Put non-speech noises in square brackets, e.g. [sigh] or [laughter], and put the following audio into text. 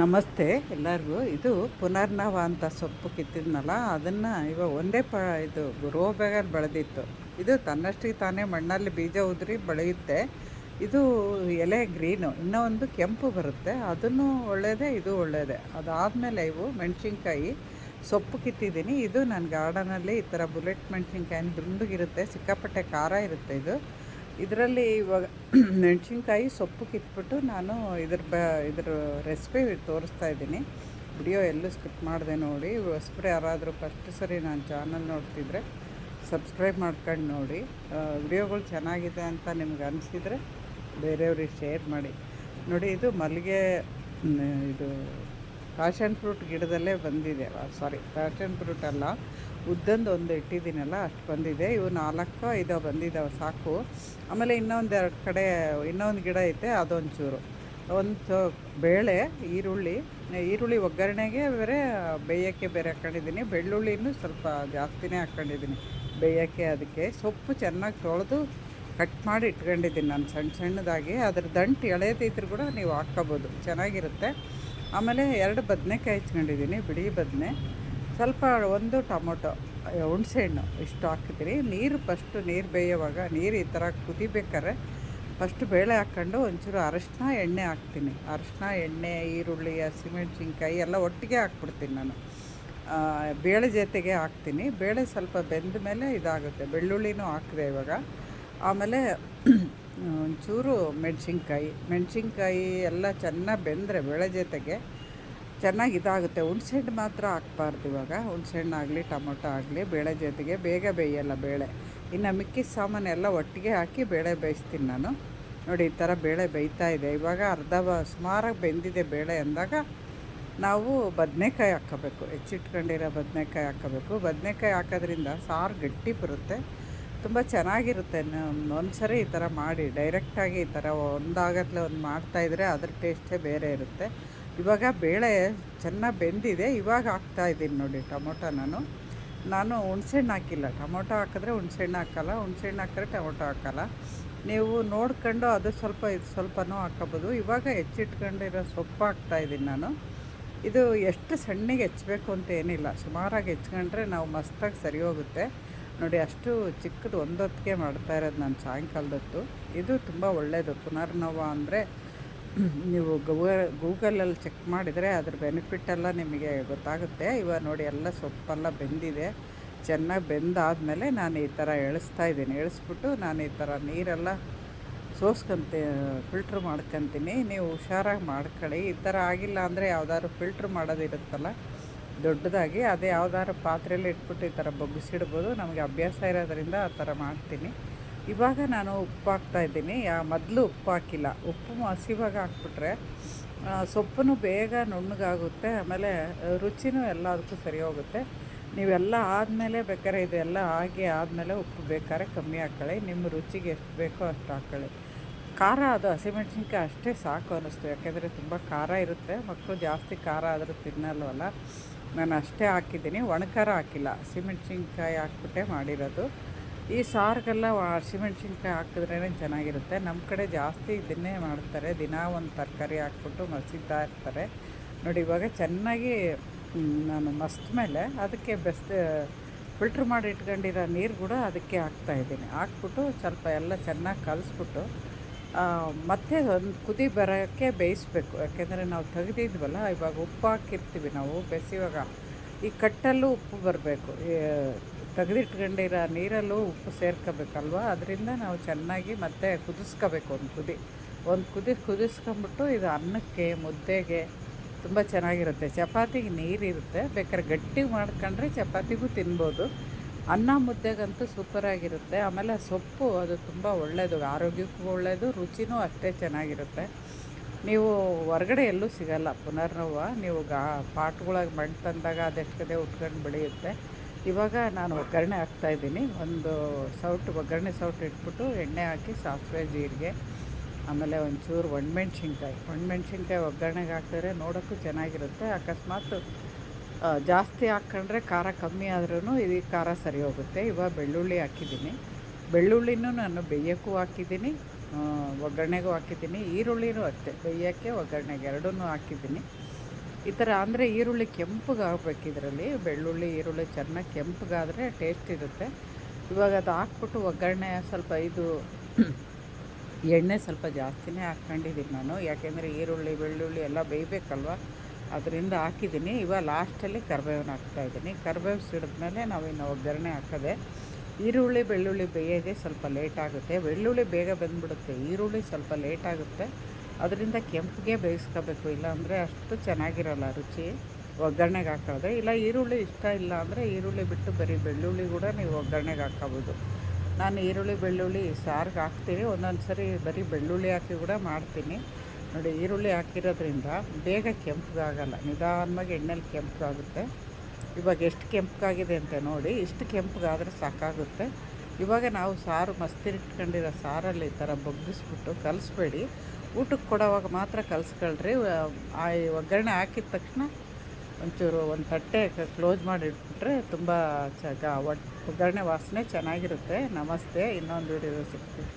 ನಮಸ್ತೆ ಎಲ್ಲರಿಗೂ. ಇದು ಪುನರ್ನವ ಅಂತ ಸೊಪ್ಪು ಕಿತ್ತಿದ್ನಲ್ಲ, ಅದನ್ನು ಇವಾಗ ಒಂದೇ ಪ ಇದು ರೋ ಬೆಳೆದಿತ್ತು. ಇದು ತನ್ನಷ್ಟಿಗೆ ತಾನೇ ಮಣ್ಣಲ್ಲಿ ಬೀಜ ಉದುರಿ ಬೆಳೆಯುತ್ತೆ. ಇದು ಎಲೆ ಗ್ರೀನು, ಇನ್ನೂ ಒಂದು ಕೆಂಪು ಬರುತ್ತೆ. ಅದನ್ನು ಒಳ್ಳೆಯದೇ ಇದು ಒಳ್ಳೆಯದೇ ಅದಾದಮೇಲೆ ಇವು ಮೆಣಸಿನ್ಕಾಯಿ ಸೊಪ್ಪು ಕಿತ್ತಿದ್ದೀನಿ. ಇದು ನನ್ನ ಗಾರ್ಡನಲ್ಲಿ ಈ ಥರ ಬುಲೆಟ್ ಮೆಣಸಿನ್ಕಾಯಿ ದುಂಡಗಿರುತ್ತೆ, ಸಿಕ್ಕಾಪಟ್ಟೆ ಖಾರ ಇರುತ್ತೆ ಇದು. ಇದರಲ್ಲಿ ಇವಾಗ ಮೆಣಸಿನ್ಕಾಯಿ ಸೊಪ್ಪು ಕಿತ್ಬಿಟ್ಟು ನಾನು ಇದ್ರ ಬ, ಇದ್ರ ರೆಸಿಪಿ ತೋರಿಸ್ತಾ ಇದ್ದೀನಿ. ವಿಡಿಯೋ ಎಲ್ಲೂ ಸ್ಕಿಪ್ ಮಾಡಿದೆ ನೋಡಿ. ಹೊಸಬ್ರು ಯಾರಾದರೂ ಫಸ್ಟ್ ಸರಿ ನಾನು ಚಾನಲ್ ನೋಡ್ತಿದ್ರೆ ಸಬ್ಸ್ಕ್ರೈಬ್ ಮಾಡ್ಕೊಂಡು ನೋಡಿ. ವಿಡಿಯೋಗಳು ಚೆನ್ನಾಗಿದೆ ಅಂತ ನಿಮ್ಗೆ ಅನಿಸಿದರೆ ಬೇರೆಯವ್ರಿಗೆ ಶೇರ್ ಮಾಡಿ. ನೋಡಿ, ಇದು ಮಲ್ಲಿಗೆ ಇದು ಪ್ಯಾಷನ್ ಫ್ರೂಟ್ ಗಿಡದಲ್ಲೇ ಬಂದಿದೆ. ಸಾರಿ ಪ್ಯಾಷನ್ ಫ್ರೂಟ್ ಅಲ್ಲ. ಉದ್ದಂದು ಒಂದು ಇಟ್ಟಿದ್ದೀನಲ್ಲ, ಅಷ್ಟು ಬಂದಿದೆ. ಇವು ನಾಲ್ಕು, ಐದೋ ಬಂದಿದ್ದಾವೆ, ಸಾಕು. ಆಮೇಲೆ ಇನ್ನೊಂದು ಎರಡು ಕಡೆ, ಇನ್ನೊಂದು ಗಿಡ ಐತೆ, ಅದೊಂಚೂರು. ಒಂದು ಬೇಳೆ, ಈರುಳ್ಳಿ. ಈರುಳ್ಳಿ ಒಗ್ಗರಣೆಗೆ ಬೇರೆ, ಬೇಯೋಕ್ಕೆ ಬೇರೆ ಹಾಕ್ಕೊಂಡಿದ್ದೀನಿ ಬೆಳ್ಳುಳ್ಳಿನೂ ಸ್ವಲ್ಪ ಜಾಸ್ತಿನೇ ಹಾಕ್ಕೊಂಡಿದ್ದೀನಿ ಬೇಯೋಕ್ಕೆ ಅದಕ್ಕೆ. ಸೊಪ್ಪು ಚೆನ್ನಾಗಿ ತೊಳೆದು ಕಟ್ ಮಾಡಿ ಇಟ್ಕೊಂಡಿದ್ದೀನಿ ನಾನು ಸಣ್ಣ ಸಣ್ಣದಾಗಿ. ಅದ್ರ ದಂಟು ಎಳೆದಿದ್ರು ಕೂಡ ನೀವು ಹಾಕ್ಕೋಬೋದು. ಚೆನ್ನಾಗಿರುತ್ತೆ. ಆಮೇಲೆ ಎರಡು ಬದನೆಕಾಯಿ ಹಚ್ಕೊಂಡಿದ್ದೀನಿ, ಬಿಳಿ ಬದನೆ. ಸ್ವಲ್ಪ ಒಂದು ಟೊಮೊಟೊ ಹುಣಸೆಹಣ್ಣು ಇಷ್ಟು ಹಾಕಿದ್ದೀನಿ. ನೀರು ಫಸ್ಟು ನೀರು ಬೇಯೋವಾಗ, ನೀರು ಈ ಥರ ಕುದಿಬೇಕಾದ್ರೆ ಫಸ್ಟ್ ಬೇಳೆ ಹಾಕ್ಕೊಂಡು ಒಂಚೂರು ಅರಶಿನ ಎಣ್ಣೆ ಹಾಕ್ತೀನಿ. ಅರಶಿನ ಎಣ್ಣೆ, ಈರುಳ್ಳಿ, ಹಸಿಮೆಣ್ಸಿನ್ಕಾಯಿ ಎಲ್ಲ ಒಟ್ಟಿಗೆ ಹಾಕ್ಬಿಡ್ತೀನಿ ನಾನು. ಬೇಳೆ ಜೊತೆಗೆ ಹಾಕ್ತೀನಿ. ಬೇಳೆ ಸ್ವಲ್ಪ ಬೆಂದ ಮೇಲೆ ಇದಾಗುತ್ತೆ. ಬೆಳ್ಳುಳ್ಳಿನೂ ಹಾಕಿದೆ ಇವಾಗ. ಆಮೇಲೆ ಒಂಚೂರು ಮೆಣಸಿನ್ಕಾಯಿ. ಮೆಣಸಿನ್ಕಾಯಿ ಎಲ್ಲ ಚೆನ್ನಾಗಿ ಬೆಂದರೆ ಬೇಳೆ ಜೊತೆಗೆ ಚೆನ್ನಾಗಿ ಇದಾಗುತ್ತೆ. ಹುಣ್ಸೆಹಣ್ಣು ಮಾತ್ರ ಹಾಕ್ಬಾರ್ದು ಇವಾಗ. ಹುಣ್ಸೆಹಣ್ಣು ಆಗಲಿ, ಟೊಮೊಟೊ ಆಗಲಿ, ಬೇಳೆ ಜೊತೆಗೆ ಬೇಗ ಬೇಯಲ್ಲ ಬೇಳೆ. ಇನ್ನು ಮಿಕ್ಕಿದ ಸಾಮಾನು ಎಲ್ಲ ಒಟ್ಟಿಗೆ ಹಾಕಿ ಬೇಳೆ ಬೇಯಿಸ್ತೀನಿ ನಾನು. ನೋಡಿ, ಈ ಥರ ಬೇಳೆ ಬೇಯ್ತಾ ಇದೆ. ಇವಾಗ ಅರ್ಧ ಸುಮಾರಾಗಿ ಬೆಂದಿದೆ ಬೇಳೆ ಅಂದಾಗ ನಾವು ಬದನೆಕಾಯಿ ಹಾಕ್ಕೋಬೇಕು. ಹೆಚ್ಚಿಟ್ಕೊಂಡಿರೋ ಬದನೆಕಾಯಿ ಹಾಕ್ಕೋಬೇಕು. ಬದನೆಕಾಯಿ ಹಾಕೋದ್ರಿಂದ ಸಾರು ಗಟ್ಟಿ ಬರುತ್ತೆ. ತುಂಬ ಚೆನ್ನಾಗಿರುತ್ತೆ. ಒಂದು ಸರಿ ಈ ಥರ ಮಾಡಿ, ಡೈರೆಕ್ಟಾಗಿ ಈ ಥರ ಒಂದಾಗತ್ಲೆ ಒಂದು ಮಾಡ್ತಾಯಿದ್ರೆ ಅದ್ರ ಟೇಸ್ಟೇ ಬೇರೆ ಇರುತ್ತೆ. ಇವಾಗ ಬೇಳೆ ಚೆನ್ನಾಗಿ ಬೆಂದಿದೆ, ಇವಾಗ ಹಾಕ್ತಾ ಇದ್ದೀನಿ ನೋಡಿ ಟೊಮೊಟೊ ನಾನು. ನಾನು ಹುಣ್ಸೆಹಣ್ಣು ಹಾಕಿಲ್ಲ. ಟೊಮೊಟೊ ಹಾಕಿದ್ರೆ ಹುಣ್ಸೆಹಣ್ಣು ಹಾಕಲ್ಲ, ಹುಣ್ಸೆಹಣ್ಣು ಹಾಕಿದ್ರೆ ಟೊಮೊಟೊ ಹಾಕಲ್ಲ. ನೀವು ನೋಡ್ಕೊಂಡು ಅದು ಸ್ವಲ್ಪ, ಇದು ಸ್ವಲ್ಪನೂ ಹಾಕೋಬೋದು. ಇವಾಗ ಹೆಚ್ಚಿಟ್ಕೊಂಡಿರೋ ಸೊಪ್ಪು ಹಾಕ್ತಾ ಇದ್ದೀನಿ ನಾನು. ಇದು ಎಷ್ಟು ಸಣ್ಣಗೆ ಹೆಚ್ಚಬೇಕು ಅಂತ ಏನಿಲ್ಲ. ಸುಮಾರಾಗಿ ಹೆಚ್ಕೊಂಡ್ರೆ ನಾವು ಮಸ್ತಾಗಿ ಸರಿ ಹೋಗುತ್ತೆ ನೋಡಿ, ಅಷ್ಟು ಚಿಕ್ಕದು ಒಂದೊತ್ತಿಗೆ ಮಾಡ್ತಾ ಇರೋದು ನಾನು ಸಾಯಂಕಾಲದೊತ್ತು. ಇದು ತುಂಬ ಒಳ್ಳೆಯದು ಪುನರ್ನವ ಅಂದರೆ ನೀವು ಗೂಗಲ್, ಗೂಗಲಲ್ಲಿ ಚೆಕ್ ಮಾಡಿದರೆ ಅದ್ರ ಬೆನಿಫಿಟ್ಟೆಲ್ಲ ನಿಮಗೆ ಗೊತ್ತಾಗುತ್ತೆ. ಇವಾಗ ನೋಡಿ ಎಲ್ಲ ಸೊಪ್ಪೆಲ್ಲ ಬೆಂದಿದೆ. ಚೆನ್ನಾಗಿ ಬೆಂದಾದಮೇಲೆ ನಾನು ಈ ಥರ ಎಳಿಸ್ತಾ ಇದ್ದೀನಿ. ಎಳಿಸ್ಬಿಟ್ಟು ನಾನು ಈ ಥರ ನೀರೆಲ್ಲ ಸೋಸ್ಕೊಂತ ಫಿಲ್ಟ್ರ್ ಮಾಡ್ಕೊತೀನಿ. ನೀವು ಹುಷಾರಾಗಿ ಮಾಡ್ಕೊಳ್ಳಿ. ಈ ಥರ ಆಗಿಲ್ಲ ಅಂದರೆ ಯಾವ್ದಾದ್ರು ಫಿಲ್ಟ್ರ್ ಮಾಡೋದಿರುತ್ತಲ್ಲ, ದೊಡ್ಡದಾಗಿ ಅದೇ ಯಾವ್ದಾದ್ರು ಪಾತ್ರೆಯಲ್ಲಿ ಇಟ್ಬಿಟ್ಟು ಈ ಥರ ಬಗ್ಗಿಸಿಡ್ಬೋದು. ನಮಗೆ ಅಭ್ಯಾಸ ಇರೋದ್ರಿಂದ ಆ ಥರ ಮಾಡ್ತೀನಿ. ಇವಾಗ ನಾನು ಉಪ್ಪು ಹಾಕ್ತಾ ಇದ್ದೀನಿ. ಯಾ, ಮೊದಲು ಉಪ್ಪು ಹಾಕಿಲ್ಲ ಉಪ್ಪು ಹಸಿವಾಗ ಹಾಕ್ಬಿಟ್ರೆ ಸೊಪ್ಪು ಬೇಗ ನುಣ್ಣಗಾಗುತ್ತೆ, ಆಮೇಲೆ ರುಚಿನೂ ಎಲ್ಲದಕ್ಕೂ ಸರಿ ಹೋಗುತ್ತೆ. ನೀವೆಲ್ಲ ಆದಮೇಲೆ ಬೇಕಾದ್ರೆ ಇದೆಲ್ಲ ಆಗಿ ಆದಮೇಲೆ ಉಪ್ಪು ಬೇಕಾದ್ರೆ ಕಮ್ಮಿ ಹಾಕ್ಕೊಳ್ಳಿ ನಿಮ್ಮ ರುಚಿಗೆ ಎಷ್ಟು ಬೇಕೋ ಅಷ್ಟು ಹಾಕ್ಕೊಳ್ಳಿ ಖಾರ ಅದು ಹಸಿಮೆಣ್ಸಿನ್ಕಾಯಿ ಅಷ್ಟೇ ಸಾಕು ಅನ್ನಿಸ್ತು ಯಾಕೆಂದರೆ ತುಂಬ ಖಾರ ಇರುತ್ತೆ. ಮಕ್ಕಳು ಜಾಸ್ತಿ ಖಾರ ಆದರೂ ತಿನ್ನಲ್ವಲ್ಲ. ನಾನು ಅಷ್ಟೇ ಹಾಕಿದ್ದೀನಿ. ಒಣಖಾರ ಹಾಕಿಲ್ಲ. ಹಸಿಮೆಣ್ಸಿನ್ಕಾಯಿ ಹಾಕ್ಬಿಟ್ಟೆ ಮಾಡಿರೋದು. ಈ ಸಾರಿಗೆಲ್ಲ ಹಸಿಮೆಣ್ಸಿನ್ಕಾಯಿ ಹಾಕಿದ್ರೇ ಚೆನ್ನಾಗಿರುತ್ತೆ. ನಮ್ಮ ಕಡೆ ಜಾಸ್ತಿ ಇದನ್ನೇ ಮಾಡ್ತಾರೆ. ದಿನ ಒಂದು ತರಕಾರಿ ಹಾಕ್ಬಿಟ್ಟು ಮಸಿತಾ ಇರ್ತಾರೆ. ನೋಡಿ, ಇವಾಗ ಚೆನ್ನಾಗಿ ನಾನು ಮಸ್ತ್ ಮೇಲೆ ಅದಕ್ಕೆ ಬೆಸ್ಟ್ ಫಿಲ್ಟ್ರ್ ಮಾಡಿ ಇಟ್ಕೊಂಡಿರೋ ನೀರು ಕೂಡ ಅದಕ್ಕೆ ಹಾಕ್ತಾ ಇದ್ದೀನಿ. ಹಾಕ್ಬಿಟ್ಟು ಸ್ವಲ್ಪ ಎಲ್ಲ ಚೆನ್ನಾಗಿ ಕಲಿಸ್ಬಿಟ್ಟು ಮತ್ತೆ ಒಂದು ಕುದಿ ಬರೋಕ್ಕೆ ಬೇಯಿಸ್ಬೇಕು. ಯಾಕೆಂದರೆ ನಾವು ತೆಗೆದಿದ್ವಲ್ಲ, ಇವಾಗ ಉಪ್ಪು ಹಾಕಿರ್ತೀವಿ ನಾವು. ಬೆಸಿವಾಗ ಈ ಕಟ್ಟಲ್ಲೂ ಉಪ್ಪು ಬರಬೇಕು. ತೆಗೆದಿಟ್ಕೊಂಡಿರೋ ನೀರಲ್ಲೂ ಉಪ್ಪು ಸೇರ್ಕೋಬೇಕಲ್ವ? ಅದರಿಂದ ನಾವು ಚೆನ್ನಾಗಿ ಮತ್ತೆ ಕುದಿಸ್ಕೋಬೇಕು ಒಂದು ಕುದಿ. ಒಂದು ಕುದಿ ಕುದಿಸ್ಕೊಂಬಿಟ್ಟು ಇದು ಅನ್ನಕ್ಕೆ, ಮುದ್ದೆಗೆ ತುಂಬ ಚೆನ್ನಾಗಿರುತ್ತೆ. ಚಪಾತಿಗೆ ನೀರಿರುತ್ತೆ. ಬೇಕಾದ್ರೆ ಗಟ್ಟಿಗೆ ಮಾಡ್ಕೊಂಡ್ರೆ ಚಪಾತಿಗೂ ತಿನ್ಬೋದು. ಅನ್ನ ಮುದ್ದೆಗಂತೂ ಸೂಪರಾಗಿರುತ್ತೆ. ಆಮೇಲೆ ಸೊಪ್ಪು, ಅದು ತುಂಬ ಒಳ್ಳೆಯದು ಆರೋಗ್ಯಕ್ಕೂ ಒಳ್ಳೆಯದು ರುಚಿನೂ ಅಷ್ಟೇ ಚೆನ್ನಾಗಿರುತ್ತೆ. ನೀವು ಹೊರಗಡೆ ಎಲ್ಲೂ ಸಿಗಲ್ಲ. ಪುನರ್ನವ ನೀವು ಗಾ, ಪಾಟ್ಗಳಾಗಿ ಮಣ್ಣು ತಂದಾಗ ಅದೆಷ್ಟದೇ ಉಟ್ಕೊಂಡು ಬೆಳೆಯುತ್ತೆ? ಇವಾಗ ನಾನು ಒಗ್ಗರಣೆ ಹಾಕ್ತಾಯಿದ್ದೀನಿ ಒಂದು ಸೌಟು, ಒಗ್ಗರಣೆ ಸೌಟು ಇಟ್ಬಿಟ್ಟು ಎಣ್ಣೆ ಹಾಕಿ ಸಾಸಿವೆ, ಜೀರಿಗೆ, ಆಮೇಲೆ ಒಂಚೂರು ಒಣಮೆಣ್ಸಿನ್ಕಾಯಿ. ಒಣಮೆಣ್ಸಿನ್ಕಾಯಿ ಒಗ್ಗರಣೆಗೆ ಹಾಕಿದ್ರೆ ನೋಡೋಕ್ಕೂ ಚೆನ್ನಾಗಿರುತ್ತೆ. ಅಕಸ್ಮಾತ್ ಜಾಸ್ತಿ ಹಾಕ್ಕೊಂಡ್ರೆ ಖಾರ ಕಮ್ಮಿ ಆದ್ರೂ ಇದು ಖಾರ ಸರಿ ಹೋಗುತ್ತೆ. ಇವಾಗ ಬೆಳ್ಳುಳ್ಳಿ ಹಾಕಿದ್ದೀನಿ. ಬೆಳ್ಳುಳ್ಳಿನೂ ನಾನು ಬೇಯೋಕ್ಕೂ ಹಾಕಿದ್ದೀನಿ. ಒಗ್ಗರಣೆಗೂ ಹಾಕಿದ್ದೀನಿ. ಈರುಳ್ಳಿನೂ ಅಷ್ಟೇ. ಬೇಯೋಕ್ಕೆ ಒಗ್ಗರಣೆಗೆ ಎರಡೂ ಹಾಕಿದ್ದೀನಿ. ಈ ಥರ ಅಂದರೆ ಈರುಳ್ಳಿ ಕೆಂಪಗಾಗಬೇಕು ಇದರಲ್ಲಿ. ಬೆಳ್ಳುಳ್ಳಿ, ಈರುಳ್ಳಿ ಚೆನ್ನಾಗಿ ಕೆಂಪಗಾದರೆ ಟೇಸ್ಟ್ ಇರುತ್ತೆ. ಇವಾಗ ಅದು ಹಾಕ್ಬಿಟ್ಟು ಒಗ್ಗರಣೆ ಸ್ವಲ್ಪ ಇದು [clears throat] ಎಣ್ಣೆ ಸ್ವಲ್ಪ ಜಾಸ್ತಿನೇ ಹಾಕ್ಕೊಂಡಿದ್ದೀನಿ ನಾನು. ಯಾಕೆಂದರೆ ಈರುಳ್ಳಿ, ಬೆಳ್ಳುಳ್ಳಿ ಎಲ್ಲ ಬೇಯಬೇಕಲ್ವ? ಅದರಿಂದ ಹಾಕಿದ್ದೀನಿ ಇವಾಗ ಲಾಸ್ಟಲ್ಲಿ ಕರ್ಬೇವನ್ನ ಹಾಕ್ತಾಯಿದ್ದೀನಿ ಕರ್ಬೇವು ಸಿಡಿದ್ಮೇಲೆ ನಾವಿನ್ನು ಒಗ್ಗರಣೆ ಹಾಕೋದೆ ಈರುಳ್ಳಿ, ಬೆಳ್ಳುಳ್ಳಿ ಬೇಯೋದೇ ಸ್ವಲ್ಪ ಲೇಟ್ ಆಗುತ್ತೆ. ಬೆಳ್ಳುಳ್ಳಿ ಬೇಗ ಬಂದುಬಿಡುತ್ತೆ. ಈರುಳ್ಳಿ ಸ್ವಲ್ಪ ಲೇಟ್ ಆಗುತ್ತೆ. ಅದರಿಂದ ಕೆಂಪಿಗೆ ಬೇಯಿಸ್ಕೋಬೇಕು ಇಲ್ಲಾಂದರೆ ಅಷ್ಟು ಚೆನ್ನಾಗಿರಲ್ಲ ರುಚಿ, ಒಗ್ಗರಣೆಗೆ ಹಾಕೋದೆ. ಇಲ್ಲ, ಈರುಳ್ಳಿ ಇಷ್ಟ ಇಲ್ಲ ಅಂದರೆ ಈರುಳ್ಳಿ ಬಿಟ್ಟು ಬರೀ ಬೆಳ್ಳುಳ್ಳಿ ಕೂಡ ನೀವು ಒಗ್ಗರಣೆಗೆ ಹಾಕೋಬೋದು ನಾನು ಈರುಳ್ಳಿ, ಬೆಳ್ಳುಳ್ಳಿ ಸಾರಿಗೆ ಹಾಕ್ತೀನಿ. ಒಂದೊಂದು ಸರಿ ಬರೀ ಬೆಳ್ಳುಳ್ಳಿ ಹಾಕಿ ಕೂಡ ಮಾಡ್ತೀನಿ. ನೋಡಿ, ಈರುಳ್ಳಿ ಹಾಕಿರೋದ್ರಿಂದ ಬೇಗ ಕೆಂಪಗಾಗಲ್ಲ, ನಿಧಾನವಾಗಿ ಎಣ್ಣೆಲಿ ಕೆಂಪಗಾಗುತ್ತೆ. ಇವಾಗ ಎಷ್ಟು ಕೆಂಪಗಾಗಿದೆ ಅಂತ ನೋಡಿ, ಇಷ್ಟು ಕೆಂಪಗಾದರೆ ಸಾಕಾಗುತ್ತೆ. ಇವಾಗ ನಾವು ಸಾರು, ಮಸ್ತಿರಿಟ್ಕೊಂಡಿರೋ ಸಾರಲ್ಲಿ ಈ ಥರ ಬಗ್ಗಿಸ್ಬಿಟ್ಟು ಕಲಿಸ್ಬೇಡಿ. ಊಟಕ್ಕೆ ಕೊಡೋವಾಗ ಮಾತ್ರ ಕಲಿಸ್ಕೊಳ್ರಿ. ಆ ಒಗ್ಗರಣೆ ಹಾಕಿದ ತಕ್ಷಣ ಒಂಚೂರು ಒಂದು ತಟ್ಟೆ ಕ್ಲೋಸ್ ಮಾಡಿ ಇಟ್ಬಿಟ್ರೆ ತುಂಬ ಚ ಒಗ್ಗರಣೆ ವಾಸನೆ ಚೆನ್ನಾಗಿರುತ್ತೆ. ನಮಸ್ತೆ. ಇನ್ನೊಂದು ವೀಡಿಯೋ ಸಿಗ್ತೀವಿ